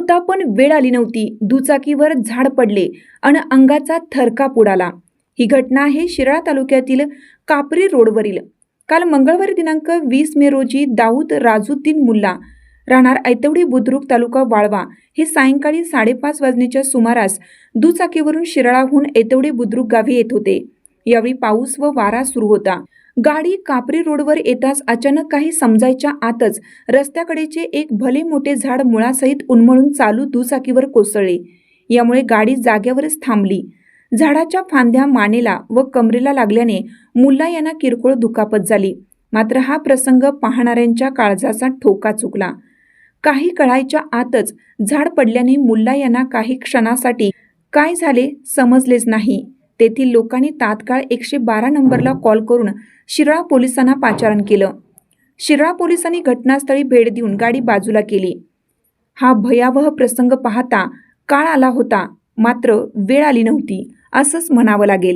होता पण वेळ आली नव्हती. दुचाकीवर झाड पडले आणि अंगाचा थरकाप उडाला ही घटना आहे शिराळा तालुक्यातील कापरी रोडवरील. काल मंगळवारी दिनांक वीस मे रोजी दाऊद राजुद्दीन मुल्ला राहणार ऐतवडी बुद्रुक तालुका वाळवा हे सायंकाळी साडेपाच वाजण्याच्या सुमारास दुचाकीवरून शिराळाहून ऐतवडी बुद्रुक गावी येत होते. यावेळी पाऊस व वारा सुरू होता. गाडी कापरी रोडवर येताच अचानक काही समजायच्या आतच रस्त्याकडेचे एक भले मोठे झाड मुळासहित उन्मळून चालू दुचाकीवर कोसळले. यामुळे गाडी जाग्यावरच थांबली. झाडाच्या फांद्या मानेला व कमरेला लागल्याने मुल्ला यांना किरकोळ दुखापत झाली. मात्र हा प्रसंग पाहणाऱ्यांच्या काळजाचा ठोका चुकला. काही कळायच्या आतच झाड पडल्याने मुल्ला यांना काही क्षणासाठी काय झाले समजलेच नाही. तेथील लोकांनी तात्काळ एकशे बारा नंबरला कॉल करून शिराळा पोलिसांना पाचारण केलं. शिराळा पोलिसांनी घटनास्थळी भेट देऊन गाडी बाजूला केली. हा भयावह प्रसंग पाहता काळ आला होता मात्र वेळ आली नव्हती असंच म्हणावं लागेल.